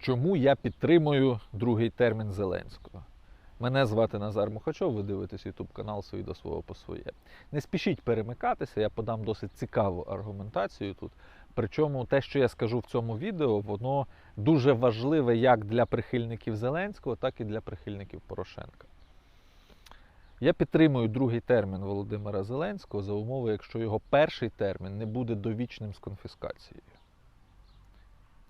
Чому я підтримую другий термін Зеленського? Мене звати Назар Мухачов, ви дивитесь YouTube канал «Свої до свого по своє. Не спішіть перемикатися, я подам досить цікаву аргументацію тут. Причому те, що я скажу в цьому відео, воно дуже важливе як для прихильників Зеленського, так і для прихильників Порошенка. Я підтримую другий термін Володимира Зеленського за умови, якщо його перший термін не буде довічним з конфіскацією.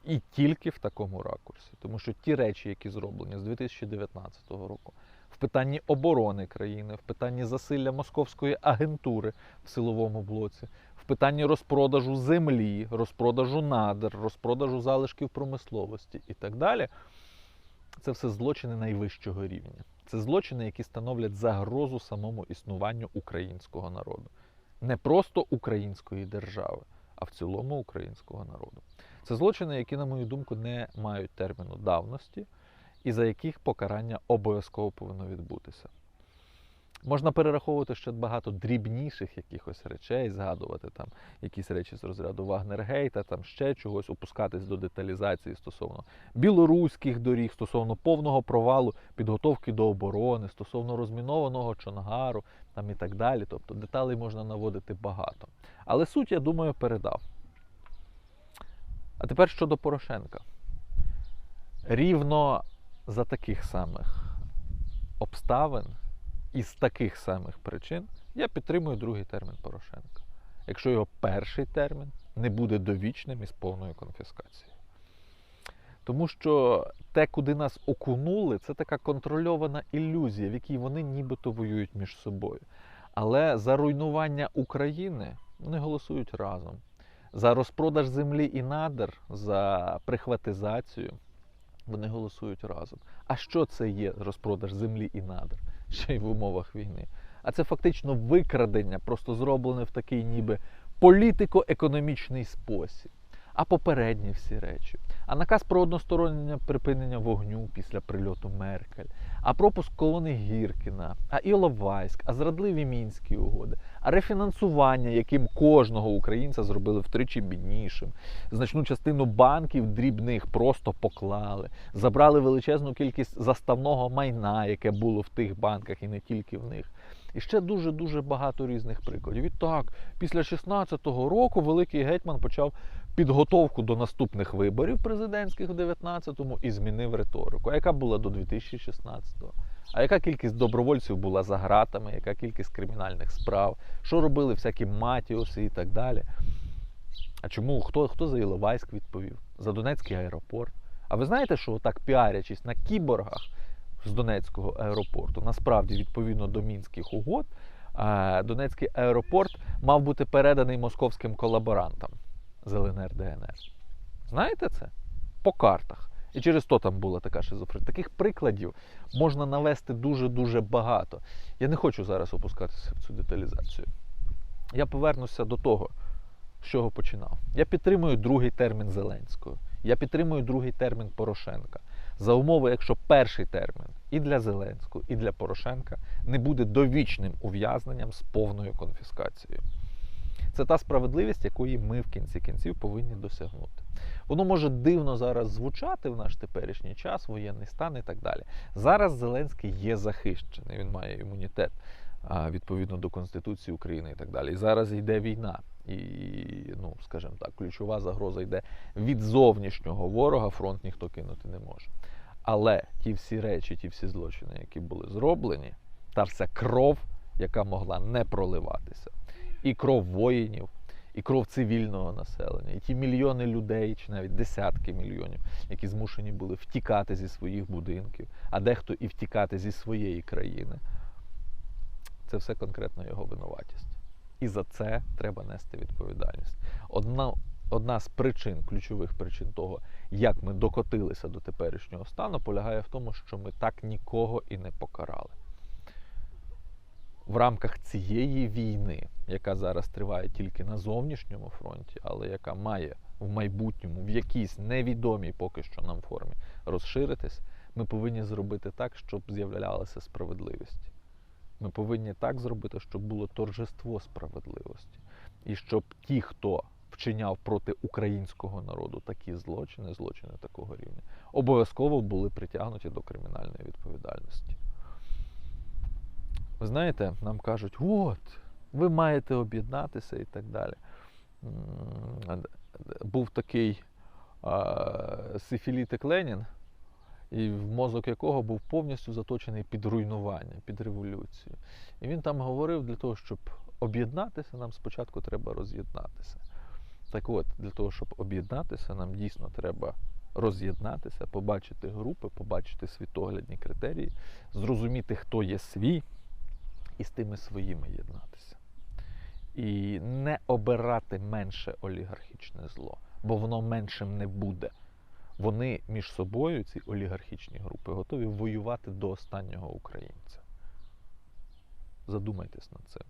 І тільки в такому ракурсі. Тому що ті речі, які зроблені з 2019 року, в питанні оборони країни, в питанні засилля московської агентури в силовому блоці, в питанні розпродажу землі, розпродажу надр, розпродажу залишків промисловості і так далі, це все злочини найвищого рівня. Це злочини, які становлять загрозу самому існуванню українського народу. Не просто української держави, а в цілому українського народу. Це злочини, які, на мою думку, не мають терміну давності і за яких покарання обов'язково повинно відбутися. Можна перераховувати ще багато дрібніших якихось речей, згадувати там якісь речі з розряду Вагнергейта, там ще чогось, опускатись до деталізації стосовно білоруських доріг, стосовно повного провалу підготовки до оборони, стосовно розмінованого Чонгару там і так далі. Тобто деталей можна наводити багато. Але суть, я думаю, передав. А тепер щодо Порошенка. Рівно за таких самих обставин і з таких самих причин я підтримую другий термін Порошенка. Якщо його перший термін не буде довічним із повною конфіскацією. Тому що те, куди нас окунули, це така контрольована ілюзія, в якій вони нібито воюють між собою. Але за руйнування України вони голосують разом. За розпродаж землі і надр, за прихватизацію вони голосують разом. А що це є розпродаж землі і надр? Ще й в умовах війни. А це фактично викрадення, просто зроблене в такий ніби політико-економічний спосіб. А попередні всі речі. А наказ про одностороннє припинення вогню після прильоту Меркель, а пропуск колони Гіркіна, а Іловайськ, а зрадливі мінські угоди, а рефінансування, яким кожного українця зробили втричі біднішим. Значну частину банків дрібних просто поклали, забрали величезну кількість заставного майна, яке було в тих банках і не тільки в них. І ще дуже-дуже багато різних прикладів. І так, після 16-го року великий гетьман почав підготовку до наступних виборів президентських в 19-му і змінив риторику. Яка була до 2016-го? А яка кількість добровольців була за гратами, яка кількість кримінальних справ, що робили всякі матіоси і так далі? А чому хто хто за Іловайськ відповів? За Донецький аеропорт? А ви знаєте, що отак піарячись на кіборгах з Донецького аеропорту, насправді, відповідно до мінських угод, Донецький аеропорт мав бути переданий московським колаборантам з ЛНР ДНР. Знаєте це? По картах. І через то там була така шизофренія. Таких прикладів можна навести дуже-дуже багато. Я не хочу зараз опускатися в цю деталізацію. Я повернуся до того, з чого починав. Я підтримую другий термін Зеленського. Я підтримую другий термін Порошенка. За умови, якщо перший термін і для Зеленського, і для Порошенка не буде довічним ув'язненням з повною конфіскацією. Це та справедливість, якої ми в кінці кінців повинні досягнути. Воно може дивно зараз звучати в наш теперішній час, воєнний стан і так далі. Зараз Зеленський є захищений, він має імунітет відповідно до Конституції України і так далі. І зараз йде війна. І, скажімо так, ключова загроза йде від зовнішнього ворога, фронт ніхто кинути не може. Але ті всі речі, ті всі злочини, які були зроблені, та вся кров, яка могла не проливатися, і кров воїнів, і кров цивільного населення, і ті мільйони людей, чи навіть десятки мільйонів, які змушені були втікати зі своїх будинків, а дехто і втікати зі своєї країни. Це все конкретно його винуватість. І за це треба нести відповідальність. Одна одна з причин, ключових причин того, як ми докотилися до теперішнього стану, полягає в тому, що ми так нікого і не покарали. В рамках цієї війни, яка зараз триває тільки на зовнішньому фронті, але яка має в майбутньому в якійсь невідомій поки що нам формі розширитись, ми повинні зробити так, щоб з'являлася справедливість. Ми повинні так зробити, щоб було торжество справедливості. І щоб ті, хто вчиняв проти українського народу такі злочини, злочини такого рівня, обов'язково були притягнуті до кримінальної відповідальності. Ви знаєте, нам кажуть, от, ви маєте об'єднатися і так далі. Був такий а, сифілітик Ленін, і в мозок якого був повністю заточений під руйнування, під революцію. І він там говорив, для того, щоб об'єднатися, нам спочатку треба роз'єднатися. Так от, для того, щоб об'єднатися, нам дійсно треба роз'єднатися, побачити групи, побачити світоглядні критерії, зрозуміти, хто є свій, і з тими своїми єднатися. І не обирати менше олігархічне зло, бо воно меншим не буде. Вони між собою, ці олігархічні групи, готові воювати до останнього українця. Задумайтесь над цим.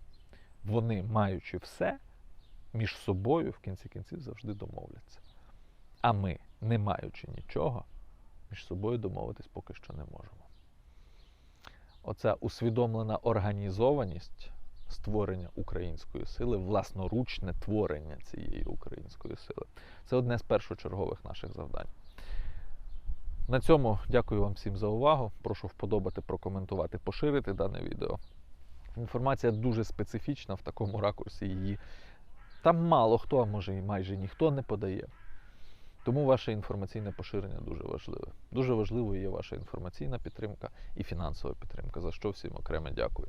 Вони, маючи все, між собою в кінці кінців завжди домовляться. А ми, не маючи нічого, між собою домовитись поки що не можемо. Оця усвідомлена організованість створення української сили, власноручне творення цієї української сили це одне з першочергових наших завдань. На цьому дякую вам всім за увагу. Прошу вподобати, прокоментувати, поширити дане відео. Інформація дуже специфічна в такому ракурсі її. Там мало хто, а може і майже ніхто не подає. Тому ваше інформаційне поширення дуже важливе. Дуже важливою є ваша інформаційна підтримка і фінансова підтримка, за що всім окремо дякую.